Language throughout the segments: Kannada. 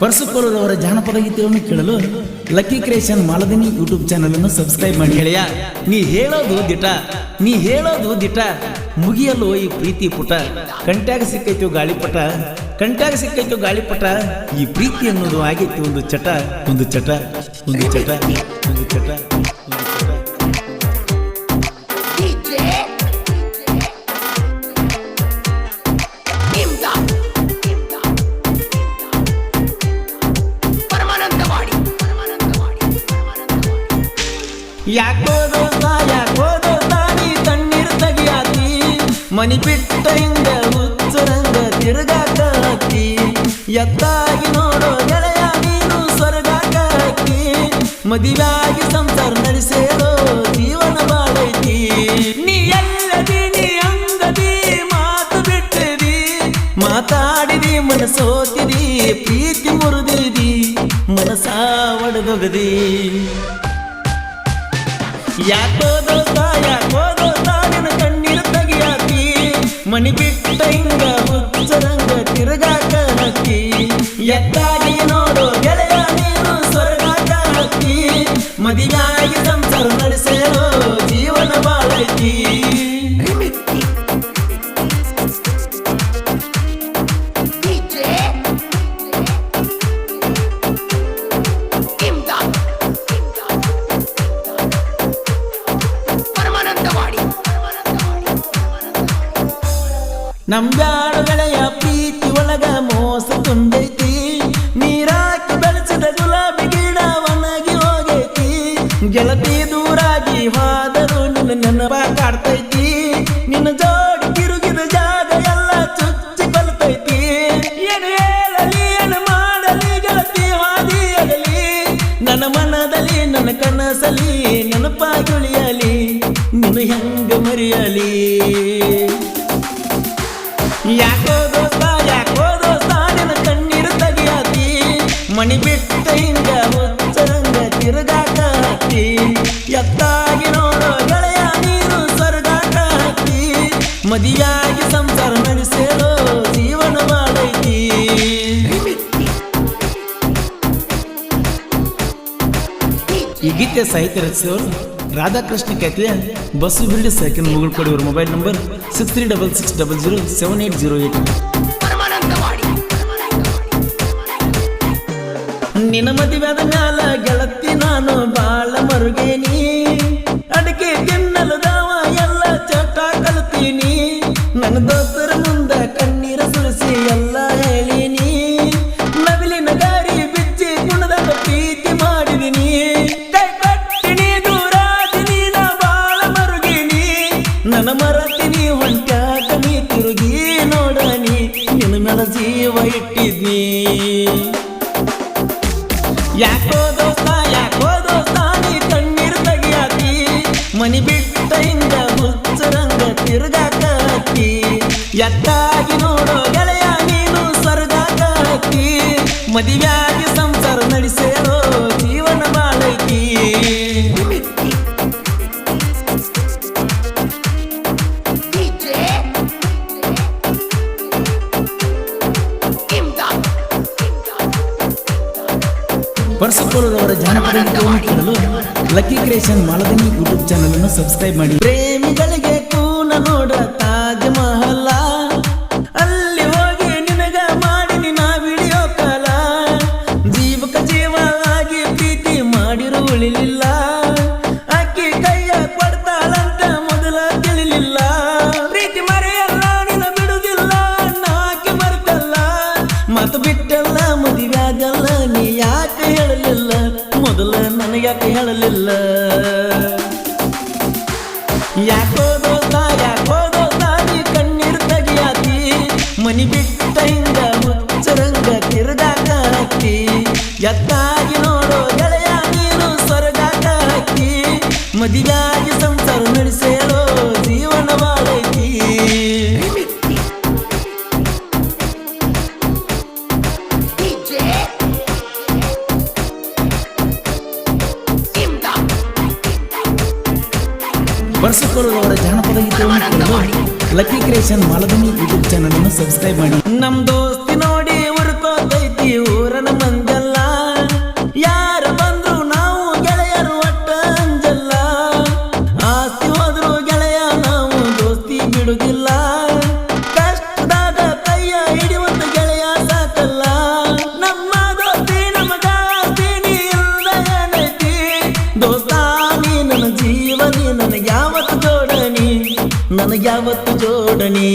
ಪರಸುಕೋಲರವರ ಜಾನಪದ ಗೀತೆಗಳನ್ನು ಕೇಳಲು ಲಕ್ಕಿ ಕ್ರಿಯೇಷನ್ ಮಾಲದಿನಿ ಯೂಟ್ಯೂಬ್ ಚಾನೆಲ್ ಅನ್ನು ಸಬ್ಸ್ಕ್ರೈಬ್ ಮಾಡಿ. ಹೇಳಿಯ ನೀ ಹೇಳೋದು ದಿಟ ನೀ ಹೇಳೋದು ದಿಟ ಮುಗಿಯಲು ಈ ಪ್ರೀತಿ ಪುಟ ಕಂಟ್ಯಾಗ ಸಿಕ್ಕೈತು ಗಾಳಿಪಟ ಕಂಟ್ಯಾಗ ಸಿಕ್ಕೈತು ಗಾಳಿಪಟ ಈ ಪ್ರೀತಿ ಅನ್ನೋದು ಆಗೈತಿ ಒಂದು ಚಟ ಒಂದು ಚಟ ಒಂದು ಚಟ ಒಂದು ಚಟ ಒಂದು ಚಟ. ಯಾಕೋ ದೋಸ್ತ ಯಾಕೋ ದೋಸ್ತ ನೀ ತಣ್ಣೀರ್ ತೆಗಿಯಾತಿ ಮನಿ ಬಿಟ್ಟ ಹಿಂಗ ಹುಚ್ಚರಂಗ ತಿರುಗಾಕತ್ತಿ ಎತ್ತಾಗಿ ನೋಡೋ ಗೆಳೆಯ ನೀನು ಸ್ವರ್ಗಾಕ ಹತ್ತಿ ಮದುವೆಯಾಗಿ ಸಂಸಾರ ನಡೆಸೇರೋ ಜೀವನ ಬಾಳೈತಿ ನೀ ಎಲ್ಲದಿ ನೀ ಅಂಗದಿ ಮಾತು ಬಿಟ್ಟಿದಿ ಮಾತಾಡಿದಿ ಮನಸೋತಿದಿ ಪ್ರೀತಿ ಮುರಿದಿದಿ ಮನಸ ಒಡೆದೊಗದಿ ಯಾಕೋ ದೋಸ್ತ ಯಾಕೋ ದೋಸ್ತ, ನಿನ್ನ ಕಣ್ಣೀರು ತೆಗಿಯಾತಿ ಮನಿ ಬಿಟ್ಟ ಹಿಂಗ ಹುಚ್ಚರಂಗ ತಿರುಗಾಕ ಹತ್ತಿ ಎತ್ತಾಗಿ ನೋಡು ಗೆಳೆಯ ನೀನು ಸ್ವರ್ಗಾಕ ಹತ್ತಿ ಮದಿಗಾಗಿ ಸಂಸಾರ ನಡೆಸೇರೋ ಜೀವನ ಬಾಳೈತಿ. ನಂಬ್ಯಾಡ ಬೆಳೆಯ ಪ್ರೀತಿ ಒಳಗ ಮೋಸ ತುಂಬೈತಿ. ನೀರಾಕಿ ಬೆಳೆಸಿದ ಗುಲಾಬಿ ಗಿಡ ಒಣಗಿ ಹೋಗೈತಿ. ಗೆಳತಿ ದೂರಾಗಿ ಹೋದರು ನಿನ್ನ ನೆನಪ ಕಾಡ್ತೈತಿ. ನಿನ್ನ ಜೋಡಿ ತಿರುಗಿದ ಜಾಗ ಎಲ್ಲ ಚುಚ್ಚಿ ಬಲ್ತೈತಿ. ಏನು ಹೇಳಲಿ, ಏನು ಮಾಡಲಿ, ಗೆಳತಿ ಹಾದಿ ಅಗಲಿ ನನ್ನ ಮನದಲ್ಲಿ, ನನ್ನ ಕನಸಲಿ ನೆನಪ ಉಳಿಯಲಿ. ನಿನ್ನ ಹೆಂಗ ಮರೆಯಲಿ? ಯಾಕೋ ದೋಸ್ತ ಯಾಕೋ ದೋಸ್ತ, ನಿನ್ನ ಕಣ್ಣೀರು ತೆಗಿಯಾತಿ ಮಣಿ ಬಿಟ್ಟ ಹಿಂಗ ಹುಚ್ಚರಂಗ ತಿರುಗಾಕ ಹತ್ತಿ ಎತ್ತಾಗಿ ನೋಡೋ ಗೆಳೆಯ ಸ್ವರ್ಗಾಕ ಹತ್ತಿ ಮದಿಯಾಗಿ ಸಂಸಾರ ನಡೆಸೋ ಜೀವನ ಮಾಡೈತಿ. ಈ ಗೀತೆ ಸಾಹಿತ್ಯ ರಚಿಸಿದವರು ರಾಧಾಕೃಷ್ಣ ಕ್ಯಾತಿಯ ಬಸ್ ಬಿಲ್ಡಿ ಸೈಕಲ್ ಮುಗುಳ್ ಕೊಡಿ mobile number six three double six double zero seven eight zero eight ನಿನ್ನ ಮದುವೆದ ಮ್ಯಾಲ ಗೆಳತಿ ನಾನು ಬಾಳ ಮರುಗೇನಿ. ಅಡಿಕೆ ತಿನ್ನಲು ದಾವ ಎಲ್ಲ ಚಟ ಕಲ್ತೀನಿ. ನನ್ನ ದೋಸ್ತರ ಜೀವ ಇಟ್ಟಿದ್ನಿ ಯಾಕೋ ದೋಸ್ತ ಯಾಕೋ ದೋಸ್ತ, ನೀ ಕಣ್ಣೀರ್ ತೆಗಿಯಾತಿ ಮನಿ ಬಿಟ್ಟ ಹಿಂಗ ಹುಚ್ಚರಂಗ ತಿರುಗಾಕತ್ತಿ. ಎತ್ತಾಗಿ ನೋಡೋ ಗೆಳೆಯ ನೀನು ಸರ್ಗಾಕತ್ತಿ. ಮದುವೆಯಾಗಿ ಪರಸುಕೋಲರವರ ಜಾನಪದ ಲಕ್ಕಿ ಕ್ರಿಯೇಷನ್ ಮಾಲದಿನಿ ಯೂಟ್ಯೂಬ್ ಚಾನಲ್ ಅನ್ನು ಸಬ್ಸ್ಕ್ರೈಬ್ ಮಾಡಿ. ಪ್ರೇಮಿಗಳಿಗೆ ನನಗ್ಯಾಕೆ ಹೇಳಲಿಲ್ಲ? ಯಾಕೋ ದೋಸ್ತ ಯಾಕೋ ದೋಸ್ತ, ನೀ ಕಣ್ಣೀರ್ ತೆಗಿಯಾತಿ ಮನಿ ಬಿಟ್ಟ ಹಿಂಗ ಹುಚ್ಚರಂಗ ತಿರುಗಾಕ ಎತ್ತಾಗಿ ನೋಡೋ ಗೆಳೆಯ ನೀನು ಸ್ವರ್ಗಾಕ ಮದಿಗಾಗಿ ಬರ್ಸಿಕೊಳ್ಳುವವರ ಜಾನಪದ ಗೀತೆಗಳನ್ನು ಲಕ್ಕಿ ಕ್ರಿಯೇಷನ್ ಮಾಲದಿನಿ. ಯೂಟ್ಯೂಬ್ ಚಾನಲ್ ಅನ್ನು ಸಬ್ಸ್ಕ್ರೈಬ್ ಮಾಡಿ. ನಮ್ಮ ದೋಸ್ತಿ ನನಗ್ಯಾವತ್ತು ಜೋಡಣೆ?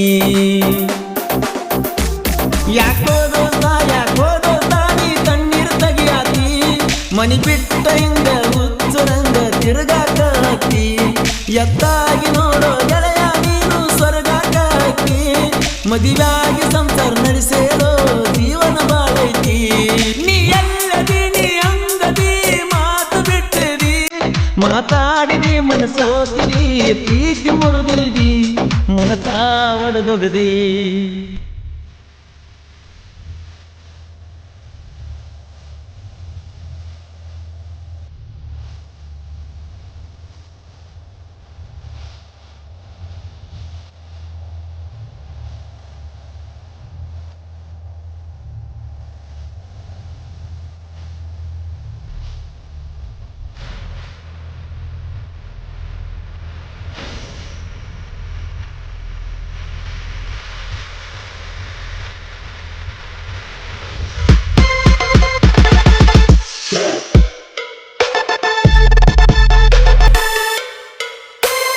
ಯಾಕೋ ದೋಸ್ತ ಯಾಕೋ ದೋಸ್ತ, ನೀ ತಣ್ಣೀರ್ ತೆಗಿಯಾತಿ ಮನಿ ಬಿಟ್ಟ ಹಿಂಗ ಹುಚ್ಚರಂಗ ತಿರುಗಾಕಿ, ಎತ್ತಾಗಿ ನೋಡೋ ಗೆಳೆಯ ನೀನು ಸ್ವರ್ಗಾಕಿ ಸಂಸಾರ ನಡೆಸೇಳೋ ಮಾತಾಡಿದಿ ಮನಸ್ಸೋತಿದಿ ಪ್ರೀತಿ ಮುರಿದಿದಿ ಮನಸ ಒಡೆದೊಗದಿ